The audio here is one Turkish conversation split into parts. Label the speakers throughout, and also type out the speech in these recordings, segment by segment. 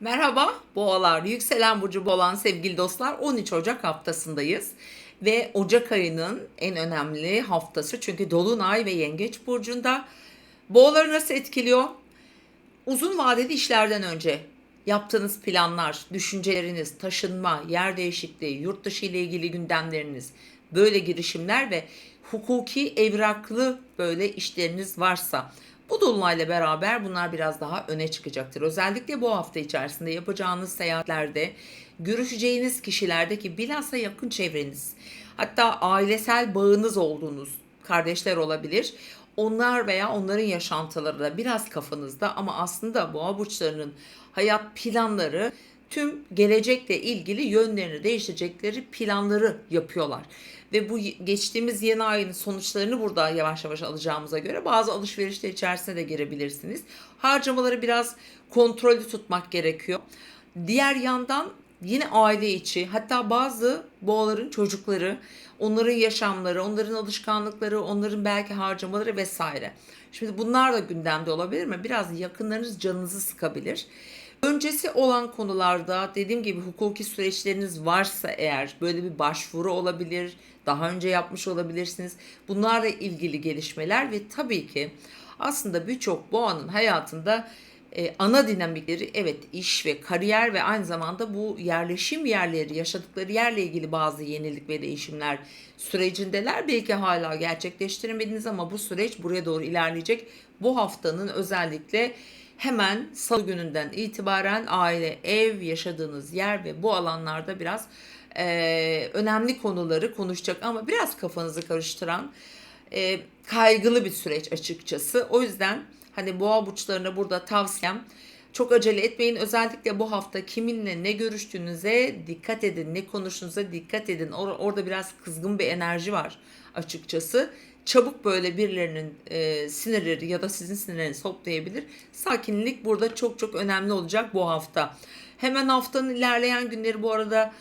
Speaker 1: Merhaba boğalar, yükselen burcu boğalan sevgili dostlar 13 Ocak haftasındayız. Ve Ocak ayının en önemli haftası çünkü Dolunay ve Yengeç burcunda. Boğaları nasıl etkiliyor? Uzun vadeli işlerden önce yaptığınız planlar, düşünceleriniz, taşınma, yer değişikliği, yurt dışı ile ilgili gündemleriniz, böyle girişimler ve hukuki evraklı böyle işleriniz varsa bu dolunayla beraber bunlar biraz daha öne çıkacaktır. Özellikle bu hafta içerisinde yapacağınız seyahatlerde, görüşeceğiniz kişilerdeki bilhassa yakın çevreniz, hatta ailesel bağınız olduğunuz kardeşler olabilir. Onlar veya onların yaşantıları da biraz kafanızda ama aslında boğa burçlarının hayat planları tüm gelecekle ilgili yönlerini değiştirecekleri planları yapıyorlar. Ve bu geçtiğimiz yeni ayın sonuçlarını burada yavaş yavaş alacağımıza göre bazı alışverişler içerisine de girebilirsiniz. Harcamaları biraz kontrollü tutmak gerekiyor. Diğer yandan yine aile içi hatta bazı boğaların çocukları, onların yaşamları, onların alışkanlıkları, onların belki harcamaları vesaire. Şimdi bunlar da gündemde olabilir mi? Biraz yakınlarınız canınızı sıkabilir. Öncesi olan konularda dediğim gibi hukuki süreçleriniz varsa eğer böyle bir başvuru olabilir, daha önce yapmış olabilirsiniz. Bunlarla ilgili gelişmeler ve tabii ki aslında birçok boğanın hayatında e, ana dinamikleri evet iş ve kariyer ve aynı zamanda bu yerleşim yerleri yaşadıkları yerle ilgili bazı yenilik ve değişimler sürecindeler. Belki hala gerçekleştiremediniz ama bu süreç buraya doğru ilerleyecek. Bu haftanın özellikle hemen salı gününden itibaren aile, ev, yaşadığınız yer ve bu alanlarda biraz e, önemli konuları konuşacak ama biraz kafanızı karıştıran e, kaygılı bir süreç açıkçası. O yüzden hani boğa burçlarına burada tavsiyem çok acele etmeyin. Özellikle bu hafta kiminle ne görüştüğünüze dikkat edin. Ne konuştuğunuza dikkat edin. Or- orada biraz kızgın bir enerji var açıkçası. Çabuk böyle birilerinin e, sinirleri ya da sizin sinirlerinizi toplayabilir. Sakinlik burada çok çok önemli olacak bu hafta. Hemen haftanın ilerleyen günleri bu arada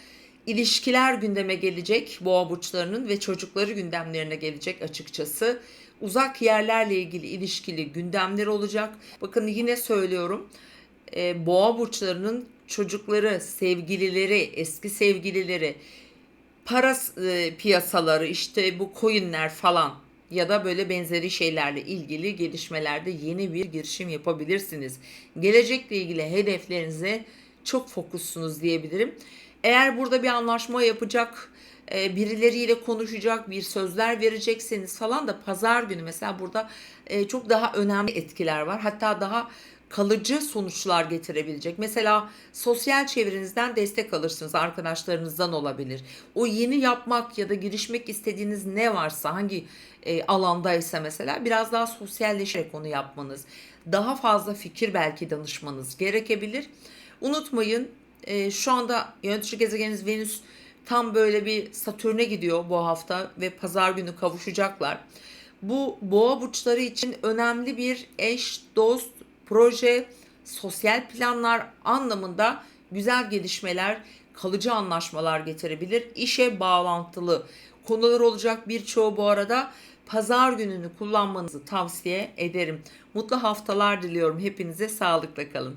Speaker 1: ilişkiler gündeme gelecek boğa burçlarının ve çocukları gündemlerine gelecek açıkçası. Uzak yerlerle ilgili ilişkili gündemler olacak. Bakın yine söylüyorum. E, boğa burçlarının çocukları, sevgilileri, eski sevgilileri, para e, piyasaları, işte bu coinler falan ya da böyle benzeri şeylerle ilgili gelişmelerde yeni bir girişim yapabilirsiniz. Gelecekle ilgili hedeflerinize çok fokussunuz diyebilirim. Eğer burada bir anlaşma yapacak, e, birileriyle konuşacak, bir sözler verecekseniz falan da pazar günü mesela burada e, çok daha önemli etkiler var. Hatta daha kalıcı sonuçlar getirebilecek. Mesela sosyal çevrenizden destek alırsınız, arkadaşlarınızdan olabilir. O yeni yapmak ya da girişmek istediğiniz ne varsa, hangi e, alandaysa mesela biraz daha sosyalleşerek onu yapmanız, daha fazla fikir belki danışmanız gerekebilir. Unutmayın e, şu anda yönetici gezegeniniz Venüs tam böyle bir Satürn'e gidiyor bu hafta ve pazar günü kavuşacaklar. Bu boğa burçları için önemli bir eş, dost, proje, sosyal planlar anlamında güzel gelişmeler, kalıcı anlaşmalar getirebilir. İşe bağlantılı konular olacak birçoğu bu arada pazar gününü kullanmanızı tavsiye ederim. Mutlu haftalar diliyorum. Hepinize sağlıkla kalın.